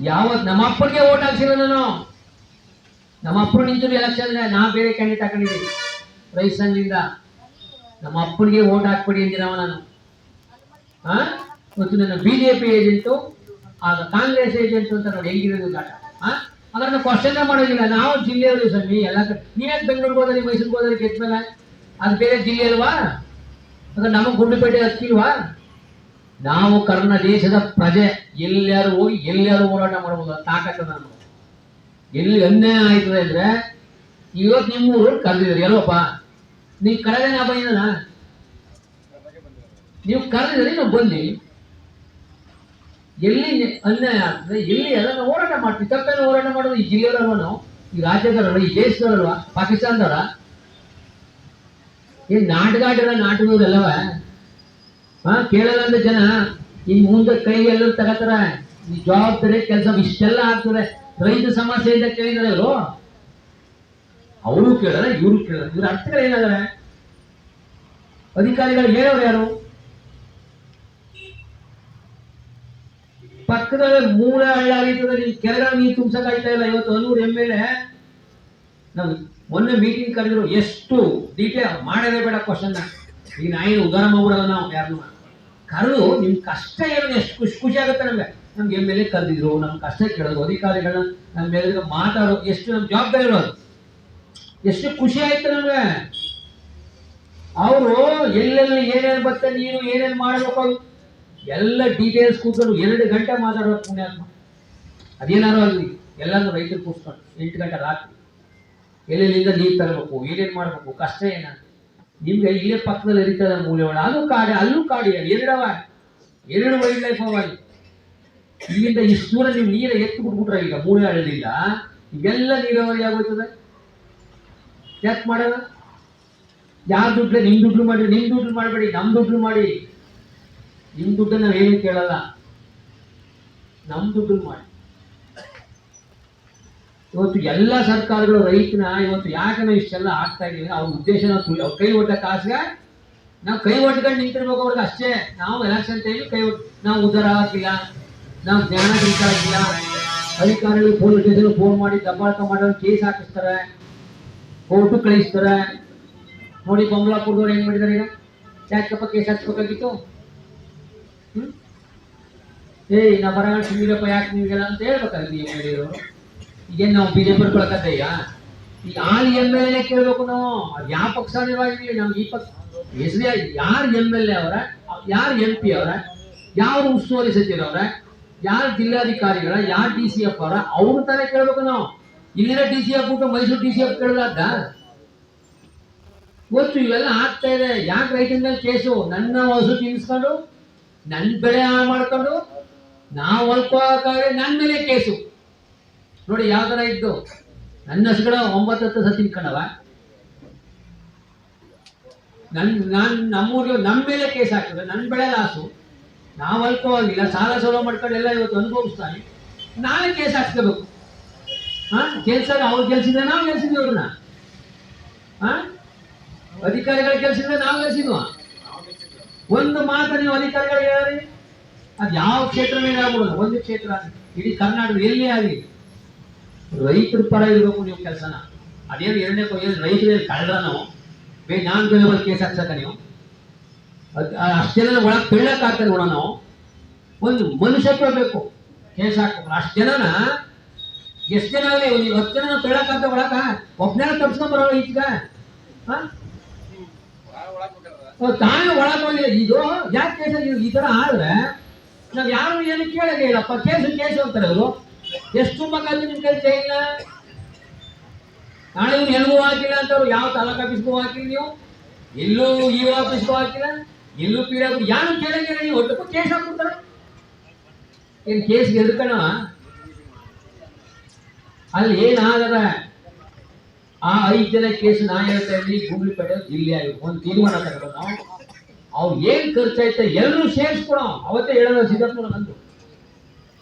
ಯಾವತ್ ನಮ್ಮ ಅಪ್ಪನಿಗೆ ಓಟ್ ಹಾಕ್ಸಿಲ್ಲ ನಾನು. ನಮ್ಮ ಅಪ್ಪನ ನಿಂತು ಎಲೆಕ್ಷನ್ ನಾ ಬೇರೆ ಕ್ಯಾಂಡಿಡೇಟ್ ಹಾಕೊಂಡಿದ್ದೀನಿ. ರೈಸನ್ನಿಂದ ನಮ್ಮ ಅಪ್ಪನಿಗೆ ಓಟ್ ಹಾಕ್ಬಿಡಿ ಅಂದಿನವ ನಾನು. ಹಾ ಮತ್ತು ನನ್ನ ಬಿ ಜೆ ಪಿ ಏಜೆಂಟು ಆಗ ಕಾಂಗ್ರೆಸ್ ಏಜೆಂಟು ಅಂತ ನೋಡಿ ಹೆಂಗಿರೋದು ದಾಟ ಹಾ ಅದನ್ನು ಕ್ವಶನ್ ಮಾಡೋದಿಲ್ಲ. ನಾವು ಜಿಲ್ಲೆಯವರು ಸ್ವಾಮಿ, ಎಲ್ಲ ನೀವೇ ಬೆಂಗಳೂರಿಗೆ ಹೋದ್ರಿ, ಮೈಸೂರಿಗೆ ಹೋದ್ರಿ ಮೇಲೆ ಅದು ಬೇರೆ ಜಿಲ್ಲೆ ಅಲ್ವಾ? ಅದು ನಮಗೆ ಗುಂಡುಪೇಟೆ ಹತ್ತಿಲ್ವಾ? ನಾವು ಕರ್ನ ದೇಶದ ಪ್ರಜೆ ಎಲ್ಲಾರು ಹೋಗಿ ಎಲ್ಲಾರು ಹೋರಾಟ ಮಾಡ್ಬೋದು ತಾಕತ್ತ ನಾನು ಎಲ್ಲಿ ಅನ್ಯಾಯ ಆಯ್ತದೆ ಅಂದ್ರೆ, ಇವತ್ತು ನಿಮ್ಮೂರು ಕರೆದಿದ್ರಿ ಎಲ್ಲಪ್ಪ ನೀವು ಕರೆದ ನಾ ಬಂದಿದ್ದಾನ? ನೀವು ಕರೆದಿದ್ರಿ ನಾವು ಬಂದಿ ಎಲ್ಲಿ ಅನ್ಯಾಯ ಆಗ್ತದೆ, ಎಲ್ಲಿ ಎಲ್ಲ ಹೋರಾಟ ಮಾಡ್ತೀವಿ? ತಪ್ಪೇನು ಹೋರಾಟ ಮಾಡೋದು ಈ ಜಿಲ್ಲೆಯವರಲ್ವ ನಾವು? ಈ ರಾಜ್ಯದವರಲ್ಲ ಈ ದೇಶದವರಲ್ವ? ಪಾಕಿಸ್ತಾನದವರ? ಈ ನಾಟಕ ಆಡಿರೋ ನಾಟಕದಲ್ಲವ ಹಾ ಕೇಳಲ್ಲ ಅಂದ್ರೆ ಜನ ಇನ್ ಮುಂದೆ ಕೈ ಎಲ್ಲರೂ ತಗತಾರ? ಈ ಜವಾಬ್ದಾರಿ ಕೆಲಸ ಇಷ್ಟೆಲ್ಲ ಆಗ್ತದೆ. ರೈತ ಸಮಸ್ಯೆ ಇಂದ ಕೇಳಿದ್ರೆ ಇವರು? ಅವರು ಕೇಳಲ್ಲ, ಇವರು ಕೇಳಲ್ಲ. ಇವ್ರ ಅರ್ಥಗಳು ಏನಾದ್ರೆ ಅಧಿಕಾರಿಗಳು ಹೇಳೋರು ಯಾರು? ಪಕ್ಕದಲ್ಲಿ ಮೂಲ ಹಳ್ಳ ಆಗಿರ್ತದೆ ನೀವು ನೀ ನೀರು ತುಂಬಿಸಕ್ಕಾಗ್ತಾ ಇಲ್ಲ ಇವತ್ತು ಹನ್ನೂರು ಎಂ ಎಲ್ ಎ ನಾವು ಮೊನ್ನೆ ಮೀಟಿಂಗ್ ಕರೆದ್ರು ಎಷ್ಟು ಡೀಟೇಲ್ ಮಾಡಲೇ ಬೇಡ ಕ್ವಶನ್ ಈಗ ನಾ ಏನು ಉದಾರ ಮಾಡ್ಬಿಡಲ್ಲ ನಾವು ಯಾರನ್ನ ಕರೆದು, ನಿಮ್ ಕಷ್ಟ ಏನು ಎಷ್ಟು ಖುಷಿ ಖುಷಿ ಆಗುತ್ತೆ ನಮ್ಗೆ? ನಮ್ಗೆ ಎಂ ಎಲ್ ಎ ಕರೆದಿದ್ರು, ನಮ್ ಕಷ್ಟ ಕೇಳೋದು ಅಧಿಕಾರಿಗಳನ್ನ ನಮ್ಮ ಮೇಲೆ ಮಾತಾಡೋ ಎಷ್ಟು ನಮ್ ಜವಾಬ್ದಾರಿ ಇರೋದು. ಎಷ್ಟು ಖುಷಿ ಆಯ್ತು ನಮ್ಗೆ. ಅವರು ಎಲ್ಲೆಲ್ಲಿ ಏನೇನು ಬತ್ತೆ ನೀನು ಏನೇನು ಮಾಡಬೇಕು ಎಲ್ಲ ಡೀಟೇಲ್ಸ್ ಕೂತ್ಕೊಂಡು ಎರಡು ಗಂಟೆ ಮಾತಾಡೋದು ಪುಣ್ಯಾತ್ಮ. ಅದೇನಾರು ಆಗಲಿ ಎಲ್ಲಾನು ರೈತರು ಕೂತ್ಕೊಂಡು ಎಂಟು ಗಂಟೆ ರಾತ್ರಿ ಎಲ್ಲೆಲ್ಲಿಂದ ನೀರು ತರಬೇಕು, ಏನೇನು ಮಾಡಬೇಕು, ಕಷ್ಟ ಏನ ನಿಮ್ಗೆ ಇಲ್ಲೇ ಪಕ್ಕದಲ್ಲಿ ಇರ್ತದೆ ಮೂಲೆ ಒಳ ಅದು ಕಾಡಿ, ಅಲ್ಲೂ ಕಾಡಿ ಎರಡವ ಎರಡು ವೈಲ್ಡ್ ಲೈಫ್ ಅವ ಅಲ್ಲಿ. ಇಲ್ಲಿಂದ ಇಷ್ಟು ದೂರ ನೀವು ನೀರ ಎತ್ತು ಬಿಟ್ಬಿಟ್ರೆ ಈಗ ಮೂಳೆ ಹಳ್ಳದಿಂದ ಎಲ್ಲ ನೀರಾವರಿ ಆಗೋಯ್ತದೆ. ಯಾಕೆ ಮಾಡಲ್ಲ ಯಾರ ದುಡ್ಡು? ನಿಮ್ ದುಡ್ಡು ಮಾಡಿ, ನಿಮ್ ದುಡ್ಡು ಮಾಡಬೇಡಿ, ನಮ್ ದುಡ್ಡು ಮಾಡಿ. ನಿಮ್ ದುಡ್ಡು ನಾವೇನು ಕೇಳಲ್ಲ. ನಮ್ ದುಡ್ಡು ಮಾಡಿ. ಇವತ್ತು ಎಲ್ಲ ಸರ್ಕಾರಗಳು ರೈತನ ಇವತ್ತು ಯಾಕೆ ನಾವು ಇಷ್ಟೆಲ್ಲ ಆಗ್ತಾ ಇದೀವಿ ಅವ್ರ ಉದ್ದೇಶ ನಾವು ಅವ್ರ ಕೈ ಒಟ್ಟ ಕಾಸ್ಗೆ ನಾವು ಕೈ ಒಟ್ಕೊಂಡು ನಿಂತಿರ್ಬೇಕು ಅವ್ರಿಗೆ ಅಷ್ಟೇ. ನಾವು ಎಲೆಕ್ಷನ್ ಟೈಮ್ ಕೈ ನಾವು ಉದ್ದಾರ ಆಗಿಲ್ಲ ನಾವು ಜ್ಞಾನ ಇಲ್ಲ ಅಧಿಕಾರಿಗಳು ಪೊಲೀಸ್ ಸ್ಟೇಷನ್ ಫೋನ್ ಮಾಡಿ ದಬ್ಬಾಳ್ಕ ಮಾಡೋರು ಕೇಸ್ ಹಾಕಿಸ್ತಾರೆ ಕೋರ್ಟು ಕಳಿಸ್ತಾರೆ. ನೋಡಿ ಬಂಗ್ಲಾಪುರದವ್ರು ಏನ್ ಮಾಡಿದ್ದಾರೆ ಈಗ? ಯಾಕಪ್ಪ ಕೇಸ್ ಹಾಕ್ಸ್ಬೇಕಾಗಿತ್ತು? ಹ್ಮ್? ಏಯ್, ನಾ ಬರಗಾಲ ಸಿಗಿರಪ್ಪ ಯಾಕೆ ನಿಮಗೆಲ್ಲ ಅಂತ ಹೇಳ್ಬೇಕಾಗಿ ನೀವು ಹೇಳಿರೋರು ಈಗೇನು ನಾವು ಬಿಜೆಪಿ ಈಗ? ಈಗ ಆಲ್ ಎಂ ಎಲ್ ಎ ಕೇಳ್ಬೇಕು ನಾವು. ಯಾವ ಪಕ್ಷ ನಿರ್ವಾಗಿರ್ಲಿ ನಮ್ಗೆ ಈ ಪಕ್ಷ ಎಸ್ ಬಿ ಐ, ಯಾರು ಎಂ ಎಲ್ ಎ ಅವರ? ಯಾರು ಎಂ ಪಿ ಅವರ? ಯಾರು ಉಸ್ತುವಾರಿ ಸಚಿವರವ್ರ ಯಾರು ಜಿಲ್ಲಾಧಿಕಾರಿಗಳ? ಯಾರು ಡಿ ಸಿ ಎಫ್ ಅವರ? ಅವ್ರ ತಾನೇ ಕೇಳ್ಬೇಕು ನಾವು. ಇಲ್ಲಿನ ಡಿ ಸಿ ಎಫ್ ಬಿಟ್ಟು ಮೈಸೂರು ಡಿ ಸಿ ಎಫ್ ಕೇಳಲಾದ ಗೊತ್ತು, ಇವೆಲ್ಲ ಆಗ್ತಾ ಇದೆ. ಯಾಕೆ ರೈತನ ಕೇಸು? ನನ್ನ ಹೊಸು ತಿನ್ಸ್ಕೊಂಡು ನನ್ನ ಬೆಳೆ ಹಾಳು ಮಾಡ್ಕೊಂಡು, ನಾವು ಹೊಲ್ಕೋಕಾದ್ರೆ ನನ್ನ ಮೇಲೆ ಕೇಸು. ನೋಡಿ ಯಾವ ತರ ಇದ್ದು? ನನ್ನ ಹಸುಗಳ ಒಂಬತ್ತು ಹತ್ತು ಸತಿ ಕಣವ ನನ್, ನಾನ್ ನಮ್ಮೂರಿಗೆ ನಮ್ಮ ಮೇಲೆ ಕೇಸ್ ಹಾಕಿದ್ರೆ ನನ್ನ ಬೆಳೆ ಲಾಸು. ನಾವು ಅಲ್ಪವಾಗಿಲ್ಲ, ಸಾಲ ಸೋಲ ಮಾಡ್ಕೊಂಡು ಎಲ್ಲ ಇವತ್ತು ಅನುಭವಿಸ್ತಾನೆ. ನಾವೇ ಕೇಸ್ ಹಾಕ್ಸ್ಕೋಬೇಕು. ಹಾ ಕೆಲ್ಸ ಅವ್ರು ಗೆಲ್ಸಿದ್ರೆ ನಾವು ಗೆಲ್ಸಿದ್ವಿ ಅವ್ರನ್ನ. ಹಾ, ಅಧಿಕಾರಿಗಳ ಕೆಲಸಿದ್ರೆ ನಾವು ಗೆಲ್ಸಿದ್ವ ಒಂದು ಮಾತು ನೀವು ಅಧಿಕಾರಿಗಳಿಗೆ ಹೇಳಿ. ಅದು ಯಾವ ಕ್ಷೇತ್ರನೇ ಆಗ್ಬಿಡೋದು ಒಂದು ಕ್ಷೇತ್ರ. ಇಡೀ ಕರ್ನಾಟಕ ಎಲ್ಲಿ ಆಗಲಿ? ರೈತರ ಪರ ಇರಬೇಕು ನೀವು ಕೆಲಸನ. ಅದೇನು ಎರಡನೇ ರೈತರು ಕಳೆದ್ರ ನಾವು? ಬೇ ನಾನು ಬೆಲೆ ಕೇಸ್ ಹಾಕ್ಸಕ ನೀವು. ಅಷ್ಟು ಜನ ಒಳಗೆ ಬೀಳಕ್ ಆಗ್ತದೆ ನೋಡ ನಾವು. ಒಂದು ಮನುಷ್ಯತ್ವ ಬೇಕು. ಕೇಸ್ ಹಾಕ್ಬೇಕು ಅಷ್ಟು ಜನನ, ಎಷ್ಟು ಜನ ಒಂದು ಹತ್ತು ಜನ ಬೀಳಕ್ ಆಗ್ತದೆ ಒಳಕ ಒಬ್ಬನೇ ತಪ್ಸ್ಕೊಂಡ್ ಬರೋ ಈಗ ತಾನೇ ಒಳಗೆ ಬಂದಿದೆ ಇದು ಯಾಕೆ ಕೇಸ್ ಈ ಥರ ಆದ್ರೆ ನಾವು ಯಾರು ಏನು ಇಲ್ಲಪ್ಪ. ಕೇಸು ಕೇಸು ಅಂತಾರೆ ಅವರು. ಎಷ್ಟು ತುಂಬಕ್ಕಾದ್ರೂ ನಿಮ್ಮ ಕೈ ಕೈ ಇಲ್ಲ ನಾಳೆ ಇವ್ನು ಹೆಣ್ಣು ಹಾಕಿಲ್ಲ ಅಂತವ್ರು ಯಾವ ತಾಲೂಕ್ ಆಫೀಸ್ಗೂ ಹಾಕಿಲ್ಲ ನೀವು? ಎಲ್ಲೂ ಈ ಆಫೀಸ್ಗೂ ಹಾಕಿಲ್ಲ? ಎಲ್ಲೂ ಪೀಡ ಯಾರು ಕೇಳಂಗಿಲ್ಲ ನೀವು? ಒಟ್ಟು ಕೇಸ್ ಹಾಕ್ಬಿಡ್ತಾರೆ. ಏನ್ ಕೇಸ್ ಗೆದ್ಕಣ ಅಲ್ಲಿ ಏನಾಗದ? ಆ ಐದು ಜನ ಕೇಸ್ ನಾ ಹೇಳ್ತಾ ಇದ್ದೀನಿ. ಗೂಗ್ಲಿಪೇಟೆ ಜಿಲ್ಲೆ ಆಗಿ ಒಂದು ತೀರ್ಮಾನ ತಗೊಂಡು ನಾವು. ಅವ್ರು ಏನ್ ಖರ್ಚಾಯ್ತ ಎಲ್ಲರೂ ಸೇರಿಸ್ಕೊಡೋ ಅವತ್ತೇ ಹೇಳೋದು ಸಿದ್ದಪ್ಪನ ನಂದು